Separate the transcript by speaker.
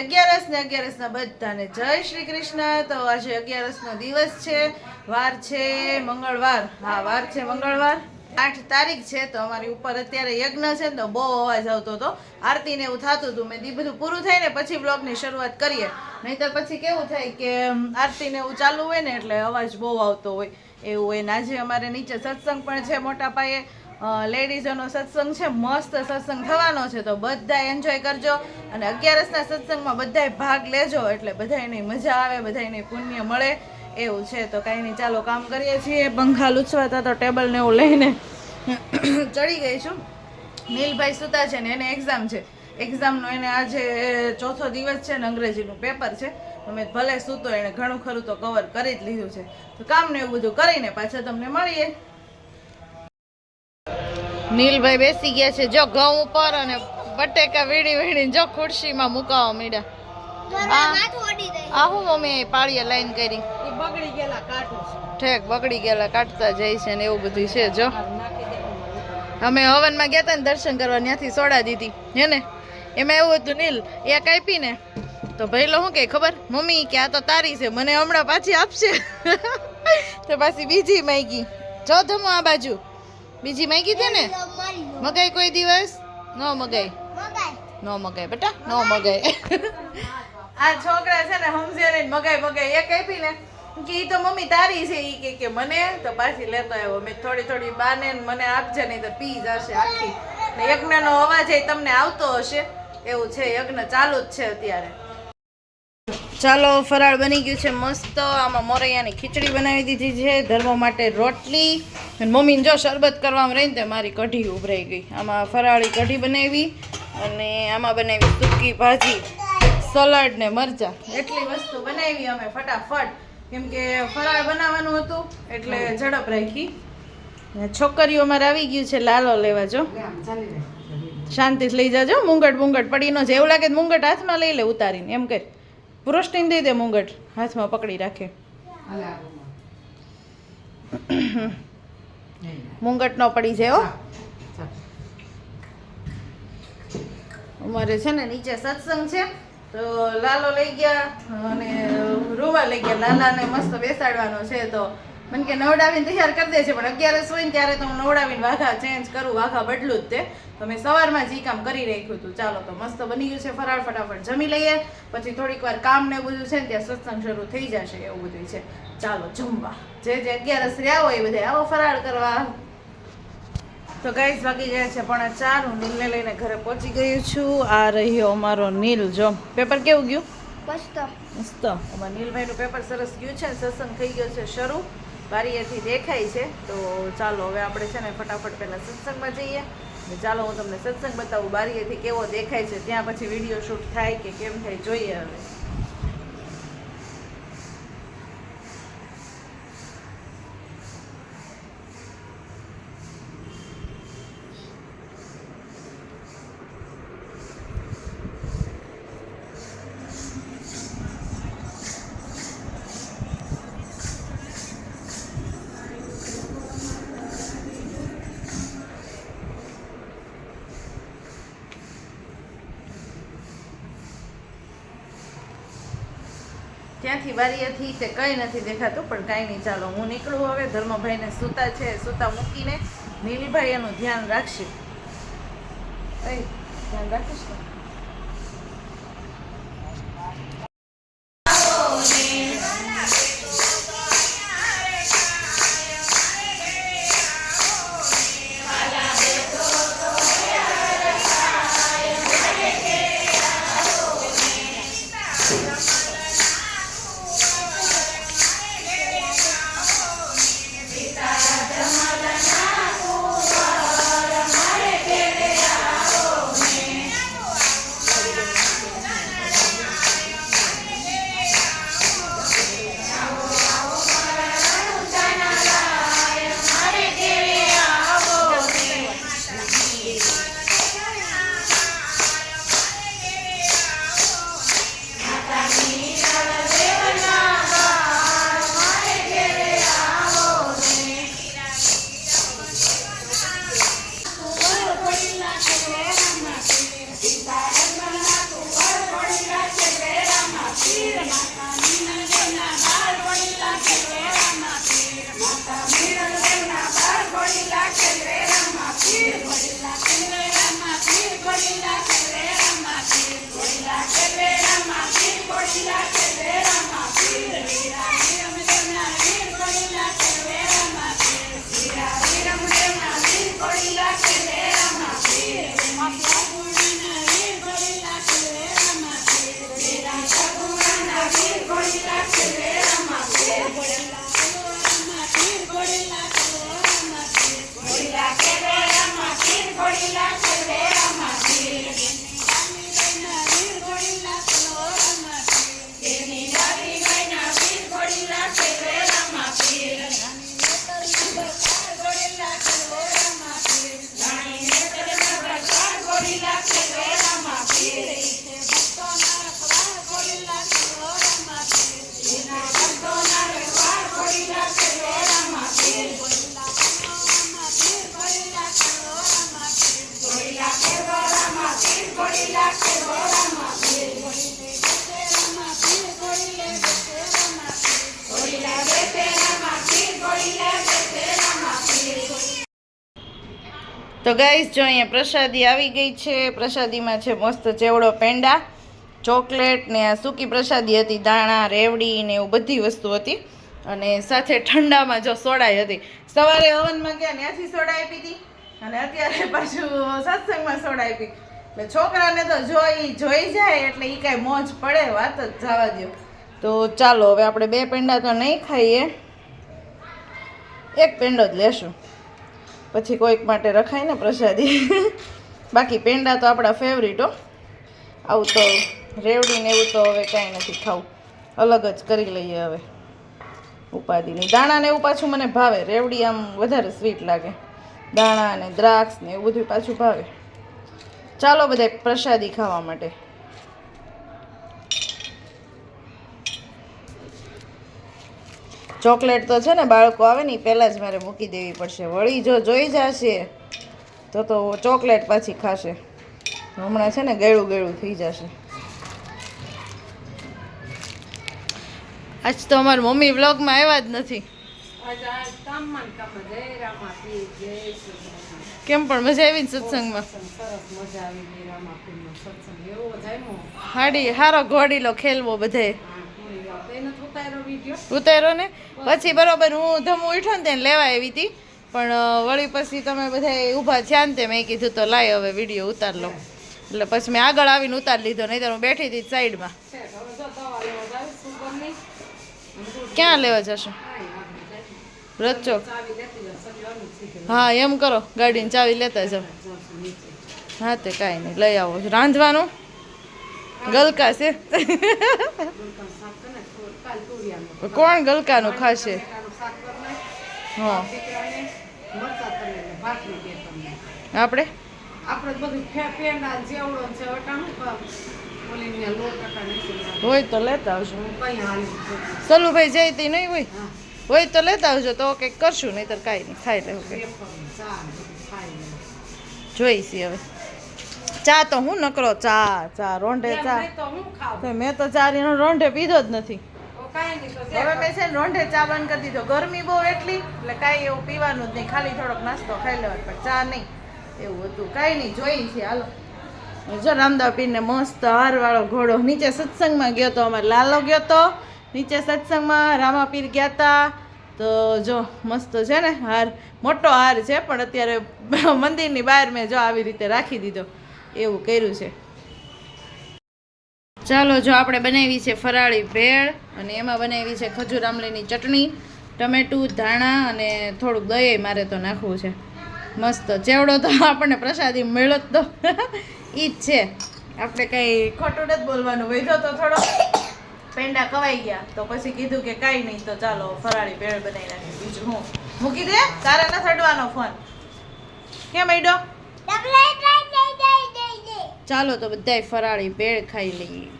Speaker 1: અગિયારસ ને અગિયારસ ના બધાને જય શ્રી કૃષ્ણ. તો આજે અગિયારસ નો દિવસ છે. વાર છે મંગળવાર. હા, વાર છે મંગળવાર. આઠ તારીખ છે, તો અમારી ઉપર અત્યારે યજ્ઞ છે ને તો બહુ અવાજ આવતો હતો. આરતી ને એવું થતું હતું, મેં બધું પૂરું થાય ને પછી બ્લોગની શરૂઆત કરીએ. નહીંતર પછી કેવું થાય કે આરતીને એવું ચાલુ હોય ને એટલે અવાજ બહુ આવતો હોય. એવું હોય ને આજે અમારે નીચે સત્સંગ પણ છે મોટા પાયે. લેડીઝોનો સત્સંગ છે, મસ્ત સત્સંગ થવાનો છે, તો બધા એન્જોય કરજો અને અગિયારસના સત્સંગમાં બધાય ભાગ લેજો એટલે બધાયને મજા આવે, બધાયને પુણ્ય મળે, એવું છે. તો કાંઈ નહીં, ચાલો કામ કરીએ છીએ. પંખા લૂછવાતા તો ટેબલને એવું લઈને ચડી ગઈ છું. નીલભાઈ સુતા છે ને એને એક્ઝામ છે. એક્ઝામનો એને આજે ચોથો દિવસ છે ને અંગ્રેજીનું પેપર છે. તમે ભલે સૂતો એણે ઘણું ખરું તો કવર કરી જ લીધું છે. તો કામ ને એવું બધું કરીને પાછા તમને મળીએ. નીલભાઈ બેસી ગયા છે. જો ઘઉં ઉપર અને બટેકા વીણી વીણી જો ખુરશીમાં મુકાવા મીડ્યા. આ હું મમ્મી પાળીએ લાઈન કરી.
Speaker 2: બગડી ગયેલા કાઢું
Speaker 1: ઠેક બગડી ગયેલા કાઢતા જાય છે ને એવું બધું છે જો. અમે હવનમાં ગયા હતા ને દર્શન કરવા ત્યાંથી સોડા દીધી. હે ને? એમાં એવું હતું નીલ એ કાપી ને તો ભાઈલો શું કે ખબર? મમ્મી કે આ તો તારી છે મને હમણાં પાછી આપશે. તો પાછી બીજી માગી. જો ધમો આ બાજુ. બીજી માંગી છે ને? મગાઈ કોઈ દિવસ? ન મગાઈ. ન મગાઈ બેટા ન મગાઈ. આ છોકરા છે ને સમજે ને મગાઈ મગાઈ. એક આપી ને કે ઈ તો મમ્મી તારી છે ઈ કે કે મને? તો પાછી લેતો આવ્યો. મેં થોડી થોડી બાને ને મને આપજે નહીં તો પી જશે આખી. ને યજ્ઞનો અવાજ એ તમને આવતો હશે. એવું છે યજ્ઞ ચાલુ જ છે અત્યારે. ચાલો ફરાળ બની ગયું છે મસ્ત. આમાં મોરૈયાની ખીચડી બનાવી દીધી છે. ધર્મ માટે રોટલી. અને મમ્મીને જો શરબત કરવામાં રહીને તે મારી કઢી ઉભરાઈ ગઈ. આમાં ફરાળી કઢી બનાવી અને આમાં બનાવી સૂકી ભાજી સલાડ ને મરચા. એટલી વસ્તુ બનાવી અમે ફટાફટ. કેમ કે ફરાળ બનાવવાનું હતું એટલે ઝડપ રાખી. છોકરીઓ અમારે આવી ગયું છે લાલો લેવા જો. શાંતિથી લઈ જાજો. મુંગટ મુંગટ પડી ન જાય એવું લાગે મુંગટ હાથમાં લઈ લે ઉતારીને. એમ કે પુરુષને દઈ દે મુંગટ. હાથમાં પકડી રાખે. મુંગટ ન પડી જાય, હો. અમારે છે ને નીચે સત્સંગ છે. તો લાલો લઈ ગયા અને રૂવા લઈ ગયા. લાલાને મસ્ત બેસાડવાનો છે તો મને કે નવડાવીને તૈયાર કરી દે છે પણ અગિયારસ હોય ને ત્યારે તો હું નવડાવીને વાઘા ચેન્જ કરું વાઘા બદલું જ તે. તો મેં સવારમાં જ એ કામ કરી રાખ્યું હતું. ચાલો તો મસ્ત બની ગયું છે ફરાળ ફટાફટ જમી લઈએ. પછી થોડીક વાર કામ ને બધું છે ને ત્યાં સત્સંગ શરૂ થઈ જશે એવું બધું છે. ચાલો જમવા. જે જે અગિયારસ રહ્યા હોય એ બધા આવો ફરાળ કરવા. તો ગાઈસ વાગી ગયા છે પણ ચાર. હું નીલને લઈને ઘરે પહોંચી ગઈ છું. આ રહ્યો અમારો નીલ. જો પેપર કેવું ગયું? મસ્ત. અમારા નીલભાઈનું પેપર સરસ ગયું છે સત્સંગ થઈ ગયો છે શરૂ. બારીએથી દેખાય છે. તો ચાલો હવે આપણે છે ને ફટાફટ પહેલાં સત્સંગમાં જઈએ. ને ચાલો હું તમને સત્સંગ બતાવું બારીએથી કેવો દેખાય છે, ત્યાં પછી વીડિયો શૂટ થાય કે કેમ થાય, જોઈએ હવે. ત્યાંથી બારીએથી તે કંઈ નથી દેખાતું, પણ કાંઈ નહીં. ચાલો, હું નીકળું હવે. ધર્મભાઈને સૂતા છે, સૂતા મૂકીને નીલીભાઈ એનું ધ્યાન રાખશે. ધ્યાન રાખીશ ને? Jackson. તો ગાઈસ જો અહીંયા પ્રસાદી આવી ગઈ છે. પ્રસાદીમાં છે મસ્ત ચેવડો પેંડા, ચોકલેટ ને આ સૂકી પ્રસાદી હતી દાણા રેવડી ને એવું બધી વસ્તુ હતી. અને સાથે ઠંડામાં જો સોડાઈ હતી. સવારે હવનમાં ગયા ત્યાંથી સોડા આપી હતી. અને અત્યારે પાછું સત્સંગમાં સોડા આપી. એટલે છોકરાને તો જોઈ જોઈ જાય એટલે એ કાંઈ મોજ પડે, વાત જ જવા દો તો ચાલો, હવે આપણે બે પેંડા તો નહીં ખાઈએ. એક પેંડો જ લેશું. પછી કોઈક માટે રખાય ને પ્રસાદી. બાકી પેંડા તો આપણા ફેવરિટ હો. આવું તો રેવડી ને એવું તો હવે કાંઈ નથી ખાવું. અલગ જ કરી લઈએ હવે ઉપાધિની દાણા ને એવું પાછું મને ભાવે. રેવડી આમ વધારે સ્વીટ લાગે. દાણા ને દ્રાક્ષ ને એવું બધું પાછું ભાવે. ચાલો બધા પ્રસાદી ખાવા માટે. ચોકલેટ તો છે ને બાળકો આવે ને એ પહેલાં જ મારે મૂકી દેવી પડશે. વળી જો જોઈ જશે તો તો ચોકલેટ પાછી ખાશે. હમણાં છે ને ગળું ગળું થઈ જશે. આજ તો અમારી મમ્મી વ્લોગમાં આવ્યા જ નથી. કેમ પણ મજા આવી ને સત્સંગમાં. હાડી હારો ઘોડીલો ખેલવો બધે.
Speaker 2: ઉતાર્યો
Speaker 1: ને? પછી બરોબર હું ધમ ઉઠો ને તેને લેવા આવી હતી. પણ વળી પછી તમે બધા ઊભા થયા ને તે મેં કીધું તો લાય હવે વીડિયો ઉતાર લો એટલે પછી મેં આગળ આવીને ઉતાર લીધો નહીં તો હું બેઠી હતી સાઈડમાં.
Speaker 2: છે,
Speaker 1: ક્યાં લેવા જશો? રચો. હા એમ કરો. ગાડીની ચાવી લેતા જાઓ. હા તે કાંઈ નહીં. લઈ આવો. રાંધવાનું? ગલકા છે. કોણ ગલકાનું ખાશે. હા. આપણે. હોય તો લેતા આવજો સલુભાઈ જાય તે નહીં હોય હોય તો લેતા આવજો તો કંઈક કરશું નહીં તો કાંઈ નહીં ખાઈ લેવું. જોઈશી હવે ચા તો હું નકરો ચા ચા રોંઢે ચા.
Speaker 2: તો ખાઉં.
Speaker 1: તો ચા તો રોંઢે પીધો જ નથી.
Speaker 2: કાંઈ નહીં તો
Speaker 1: હવે મેં છે રોંઢે ચા બંધ કરી દીધો. ગરમી બહુ એટલી એટલે કાંઈ એવું પીવાનું જ નહીં. ખાલી થોડોક નાસ્તો ખાઈ લેવાનો પણ ચા નહીં. એવું હતું. કાંઈ નહીં જોઈ છે હાલો. જો રામદાવ પીરને મસ્ત હારવાળો ઘોડો નીચે સત્સંગમાં ગયો તો અમારે લાલો ગયો તો નીચે સત્સંગમાં રામાપીર ગયા હતા તો જો મસ્ત છે ને હાર મોટો હાર છે પણ અત્યારે મંદિરની બહાર મેં જો આવી રીતે રાખી દીધો. એવું કર્યું છે. ચાલો, જો આપણે બનાવી છે ફરાળી ભેળ અને એમાં બનાવી છે ખજૂર આમલીની ચટણી, ટમેટું, ધાણા અને થોડુંક દહીં મારે તો નાખવું છે. મસ્ત ચેવડો તો આપણને પ્રસાદી મળ્યો તો. ઈ જ છે. આપણે કંઈ ખોટું નથી બોલવાનું. વૈધો તો થોડો. પેંડા કવાઈ ગયા. તો પછી કીધું કે કાંઈ નહીં, તો ચાલો ફરાળી ભેળ બનાવી નાખી બીજું હું. મૂકી દે. તારે ન થડવાનો ફોન. કેમ આઈડો ચાલો તો બધાય ફરાળી ભેળ ખાઈ લઈએ.